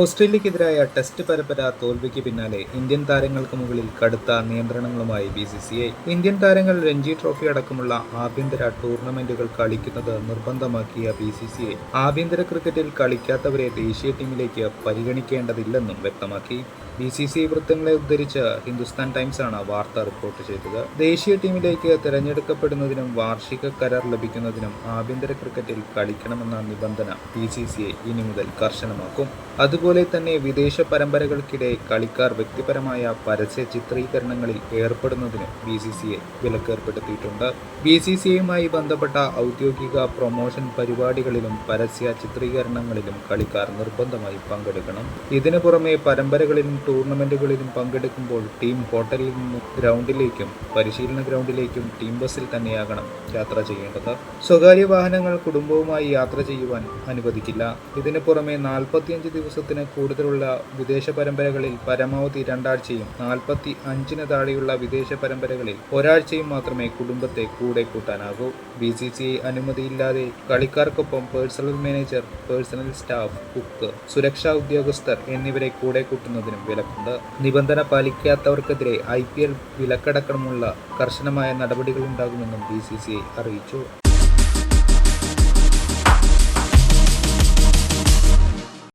ഓസ്ട്രേലിയക്കെതിരായ test പരമ്പര തോൽവിക്ക് പിന്നാലെ ഇന്ത്യൻ താരങ്ങൾക്ക് മുകളിൽ കടുത്ത നിയന്ത്രണങ്ങളുമായി B C C I Indian താരങ്ങൾ രഞ്ജി ട്രോഫി അടക്കമുള്ള ആഭ്യന്തര ടൂർണമെന്റുകൾ കളിക്കുന്നത് നിർബന്ധമാക്കിയ ബി സി സി ഐ ആഭ്യന്തര ക്രിക്കറ്റിൽ കളിക്കാത്തവരെ ദേശീയ ടീമിലേക്ക് പരിഗണിക്കേണ്ടതില്ലെന്നും വ്യക്തമാക്കി. ബി സി സി വൃത്തങ്ങളെ ഉദ്ധരിച്ച ഹിന്ദുസ്ഥാൻ ടൈംസാണ് വാർത്ത റിപ്പോർട്ട് ചെയ്തത്. ദേശീയ ടീമിലേക്ക് തിരഞ്ഞെടുക്കപ്പെടുന്നതിനും വാർഷിക കരാർ ലഭിക്കുന്നതിനും ആഭ്യന്തര ക്രിക്കറ്റിൽ കളിക്കണമെന്ന നിബന്ധന ബി സി സി ഐ ഇനി മുതൽ കർശനമാക്കും. അതുപോലെ തന്നെ വിദേശ പരമ്പരകൾക്കിടെ കളിക്കാർ വ്യക്തിപരമായ പരസ്യ ചിത്രീകരണങ്ങളിൽ ഏർപ്പെടുന്നതിനും ബി സി സി ഐ വിലക്കേർപ്പെടുത്തിയിട്ടുണ്ട്. ബി സി സി ഐയുമായി ബന്ധപ്പെട്ട ഔദ്യോഗിക പ്രൊമോഷൻ പരിപാടികളിലും പരസ്യ ചിത്രീകരണങ്ങളിലും കളിക്കാർ നിർബന്ധമായി പങ്കെടുക്കണം. ഇതിനു പുറമെ പരമ്പരകളിലും ടൂർണമെന്റുകളിലും പങ്കെടുക്കുമ്പോൾ ടീം ഹോട്ടലിൽ നിന്ന് ഗ്രൗണ്ടിലേക്കും പരിശീലന ഗ്രൗണ്ടിലേക്കും ടീം ബസ്സിൽ തന്നെയാകണം യാത്ര ചെയ്യേണ്ടത്. സ്വകാര്യ വാഹനങ്ങൾ കുടുംബവുമായി യാത്ര ചെയ്യുവാൻ അനുവദിക്കില്ല. ഇതിനു പുറമെ നാൽപ്പത്തിയഞ്ച് ദിവസത്തിന് കൂടുതലുള്ള വിദേശ പരമ്പരകളിൽ പരമാവധി രണ്ടാഴ്ചയും നാൽപ്പത്തി അഞ്ചിന് താഴെയുള്ള വിദേശ പരമ്പരകളിൽ ഒരാഴ്ചയും മാത്രമേ കുടുംബത്തെ കൂടെ കൂട്ടാനാകൂ. ബി സി സി അനുമതിയില്ലാതെ കളിക്കാർക്കൊപ്പം personal manager personal staff cook സുരക്ഷാ ഉദ്യോഗസ്ഥർ എന്നിവരെ കൂടെ കൂട്ടുന്നതിനും വിലക്കുണ്ട്. നിബന്ധന പാലിക്കാത്തവർക്കെതിരെ ഐ പി എൽ വിലക്കടക്കമുള്ള കർശനമായ നടപടികളുണ്ടാകുമെന്നും ബി സി സി ഐ അറിയിച്ചു.